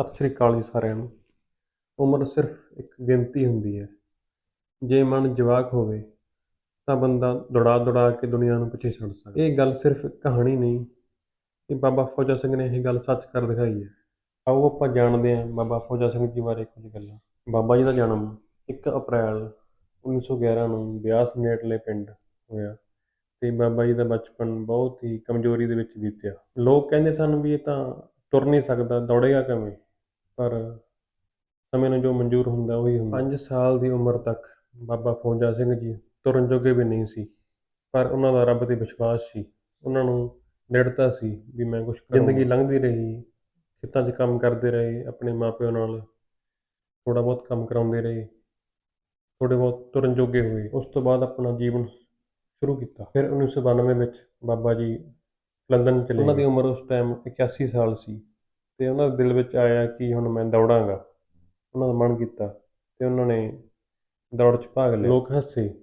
ਸਤਿ ਸ੍ਰੀ ਅਕਾਲ ਜੀ ਸਾਰਿਆਂ ਨੂੰ। ਉਮਰ ਸਿਰਫ ਇੱਕ ਗਿਣਤੀ ਹੁੰਦੀ ਹੈ। ਜੇ ਮਨ ਜਵਾਕ ਹੋਵੇ, ਤਾਂ ਬੰਦਾ ਦੌੜਾ ਦੌੜਾ ਕੇ ਦੁਨੀਆ ਨੂੰ ਪਿੱਛੇ ਛੱਡ ਸਕਦਾ ਇਹ ਗੱਲ ਸਿਰਫ ਕਹਾਣੀ ਨਹੀਂ ਇਹ ਬਾਬਾ ਫੌਜਾ ਸਿੰਘ ਨੇ ਇਹ ਗੱਲ ਸੱਚ ਕਰ ਦਿਖਾਈ ਹੈ। ਆਓ ਆਪਾਂ ਜਾਣਦੇ ਹਾਂ ਬਾਬਾ ਫੌਜਾ ਸਿੰਘ ਜੀ ਬਾਰੇ ਕੁਝ ਗੱਲਾਂ। ਬਾਬਾ ਜੀ ਦਾ ਜਨਮ 1 ਅਪ੍ਰੈਲ 1911 ਨੂੰ ਬਿਆਸ ਨੇੜਲੇ ਪਿੰਡ ਹੋਇਆ ਤੇ ਬਾਬਾ ਜੀ ਦਾ ਬਚਪਨ ਬਹੁਤ ਹੀ ਕਮਜ਼ੋਰੀ ਦੇ ਵਿੱਚ ਬੀਤਿਆ। ਲੋਕ ਕਹਿੰਦੇ ਸਨ ਵੀ ਇਹ ਤਾਂ ਤੁਰ ਨਹੀਂ ਸਕਦਾ, ਦੌੜੇਗਾ ਕਿਵੇਂ? ਪਰ ਸਮੇਂ ਨੂੰ ਜੋ ਮਨਜ਼ੂਰ ਹੁੰਦਾ ਉਹੀ ਹੁੰਦਾ। 5 ਸਾਲ ਦੀ ਉਮਰ ਤੱਕ ਬਾਬਾ ਫੌਜਾ ਸਿੰਘ ਜੀ ਤੁਰਨ ਜੋਗੇ ਵੀ ਨਹੀਂ ਸੀ ਪਰ ਉਹਨਾਂ ਦਾ ਰੱਬ ਤੇ ਵਿਸ਼ਵਾਸ ਸੀ। ਉਹਨਾਂ ਨੂੰ ਦ੍ਰਿੜਤਾ ਸੀ ਵੀ ਮੈਂ ਕੁਝ ਜ਼ਿੰਦਗੀ ਲੰਘਦੀ ਰਹੀ ਖੇਤਾਂ 'ਚ ਕੰਮ ਕਰਦੇ ਰਹੇ ਆਪਣੇ ਮਾਪਿਆਂ ਨਾਲ ਥੋੜਾ ਬਹੁਤ ਕੰਮ ਕਰਾਉਂਦੇ ਰਹੇ ਥੋੜੇ ਬਹੁਤ ਤੁਰਨ ਜੋਗੇ ਹੋਏ। ਉਸ ਤੋਂ ਬਾਅਦ ਆਪਣਾ ਜੀਵਨ ਸ਼ੁਰੂ ਕੀਤਾ। ਫਿਰ 1992 ਵਿੱਚ ਬਾਬਾ ਜੀ ਲੰਡਨ ਚਲੇ ਉਹਨਾਂ ਦੀ ਉਮਰ ਉਸ ਟਾਈਮ 81 ਸਾਲ ਸੀ। ਤੇ ਉਹਨਾਂ ਦੇ ਦਿਲ ਵਿੱਚ ਆਇਆ ਕਿ ਹੁਣ ਮੈਂ ਦੌੜਾਂਗਾ। ਉਹਨਾਂ ਦਾ ਮਨ ਕੀਤਾ ਤੇ ਉਹਨਾਂ ਨੇ ਦੌੜ 'ਚ ਭਾਗ ਲਿਆ। ਲੋਕ ਹੱਸੇ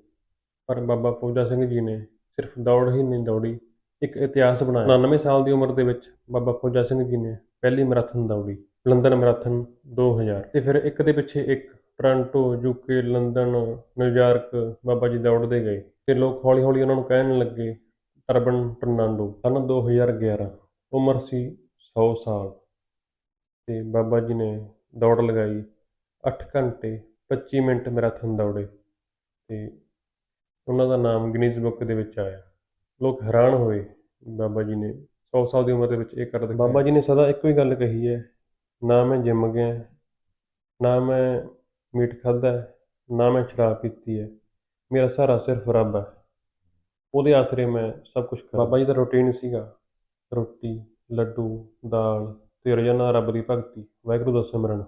ਪਰ ਬਾਬਾ ਫੌਜਾ ਸਿੰਘ ਜੀ ਨੇ ਸਿਰਫ ਦੌੜ ਹੀ ਨਹੀਂ ਦੌੜੀ ਇੱਕ ਇਤਿਹਾਸ ਬਣਾਇਆ। 99 ਸਾਲ ਦੀ ਉਮਰ ਦੇ ਵਿੱਚ ਬਾਬਾ ਫੌਜਾ ਸਿੰਘ ਜੀ ਨੇ ਪਹਿਲੀ ਮੈਰਾਥਨ ਦੌੜੀ ਲੰਡਨ ਮੈਰਾਥਨ 2000 ਤੇ ਫਿਰ ਇੱਕ ਦੇ ਪਿੱਛੇ ਇੱਕ Toronto UK London New York ਬਾਬਾ ਜੀ ਦੌੜਦੇ ਗਏ ਤੇ ਲੋਕ ਹੌਲੀ ਹੌਲੀ ਉਹਨਾਂ ਨੂੰ ਕਹਿਣ ਲੱਗੇ ਅਰਬਨ ਟਰਨਾਂਡੋ ਸਨ 2011 ਉਮਰ ਸੀ 100 ਸਾਲ। ਤੇ ਬਾਬਾ ਜੀ ਨੇ ਦੌੜ ਲਗਾਈ। 8 ਘੰਟੇ 25 ਮਿੰਟ ਮੈਰਾਥਨ ਦੌੜੇ ਤੇ ਉਹਨਾਂ ਦਾ ਨਾਮ ਗਿਨੀਜ਼ ਬੁੱਕ ਦੇ ਵਿੱਚ ਆਇਆ। ਲੋਕ ਹੈਰਾਨ ਹੋਏ ਬਾਬਾ ਜੀ ਨੇ। 100 ਸਾਲ ਦੀ ਉਮਰ ਦੇ ਵਿੱਚ ਇਹ ਕਰ ਦਿੱਤਾ। ਬਾਬਾ ਜੀ ਨੇ ਸਦਾ ਇੱਕੋ ਹੀ ਗੱਲ ਕਹੀ ਹੈ ਨਾ ਮੈਂ ਜਿੰਮ ਗਿਆ ਨਾ ਮੈਂ ਮੀਟ ਹੈ, ਨਾ ਮੈਂ ਸ਼ਰਾਬ ਪੀਤੀ ਹੈ। ਮੇਰਾ ਸਹਾਰਾ ਸਿਰਫ ਰੱਬ ਹੈ। ਉਹਦੇ ਆਸਰੇ ਮੈਂ ਸਭ ਕੁਝ ਕਰ। ਬਾਬਾ ਜੀ ਦਾ ਰੁਟੀਨ ਸੀਗਾ। ਰੋਟੀ ਲੱਡੂ ਦਾਲ ਤੇ ਰੋਜ਼ਾਨਾ ਰੱਬ ਦੀ ਭਗਤੀ ਵਾਹਿਗੁਰੂ ਦਾ ਸਿਮਰਨ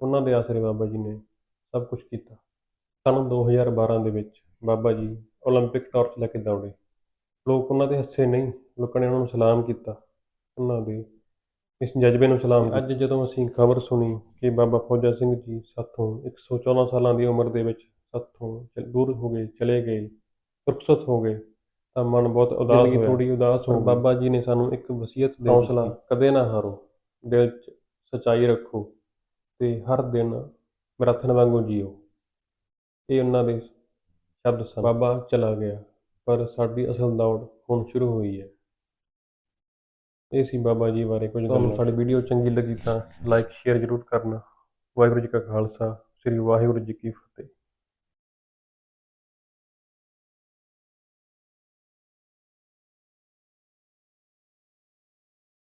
ਉਹਨਾਂ ਦੇ ਆਸਰੇ ਬਾਬਾ ਜੀ ਨੇ ਸਭ ਕੁਝ ਕੀਤਾ ਸਨ 2012 ਦੇ ਵਿੱਚ ਬਾਬਾ ਜੀ 올림픽 ਟਾਰਚ ਲੈ ਕੇ ਦੌੜੇ ਲੋਕ ਉਹਨਾਂ ਦੇ ਹੱਸੇ ਨਹੀਂ ਲੋਕਾਂ ਨੇ ਉਹਨਾਂ ਨੂੰ ਸਲਾਮ ਕੀਤਾ ਉਹਨਾਂ ਦੇ ਇਸ ਜਜ਼ਬੇ ਨੂੰ ਸਲਾਮ ਕੀਤਾ। ਅੱਜ ਜਦੋਂ ਅਸੀਂ ਖਬਰ ਸੁਣੀ ਕਿ ਬਾਬਾ ਫੌਜਾ ਸਿੰਘ ਜੀ ਸਾਥੋਂ 114 ਸਾਲਾਂ ਦੀ ਉਮਰ ਦੇ ਵਿੱਚ ਸਾਥੋਂ ਚ- ਦੂਰ ਹੋ ਗਏ ਚਲੇ ਗਏ ਰੁਖਸਤ ਹੋ ਗਏ ਤਾਂ ਮਨ ਬਹੁਤ ਉਦਾਸ ਹੋਇਆ ਥੋੜੀ ਉਦਾਸ ਹੋ ਬਾਬਾ ਜੀ ਨੇ ਸਾਨੂੰ ਇੱਕ ਵਸੀਅਤ ਦੇ ਹੌਸਲਾ ਕਦੇ ਨਾ ਹਾਰੋ ਦਿਲ 'ਚ ਸੱਚਾਈ ਰੱਖੋ ਤੇ ਹਰ ਦਿਨ ਮੈਰਾਥਨ ਵਾਂਗੂ ਜੀਓ। ਇਹ ਉਹਨਾਂ ਦੇ ਸ਼ਬਦ ਸਨ। ਬਾਬਾ ਚਲਾ ਗਿਆ, ਪਰ ਸਾਡੀ ਅਸਲ ਦੌੜ ਹੁਣ ਸ਼ੁਰੂ ਹੋਈ ਹੈ। ਇਹ ਸੀ ਬਾਬਾ ਜੀ ਬਾਰੇ ਕੁਝ ਤੁਹਾਨੂੰ ਸਾਡੀ ਵੀਡੀਓ ਚੰਗੀ ਲੱਗੀ ਤਾਂ ਲਾਈਕ, ਸ਼ੇਅਰ ਜ਼ਰੂਰ ਕਰਨਾ। ਵਾਹਿਗੁਰੂ ਜੀ ਕਾ ਖਾਲਸਾ, ਸ੍ਰੀ ਵਾਹਿਗੁਰੂ ਜੀ ਕੀ ਫਤਿਹ।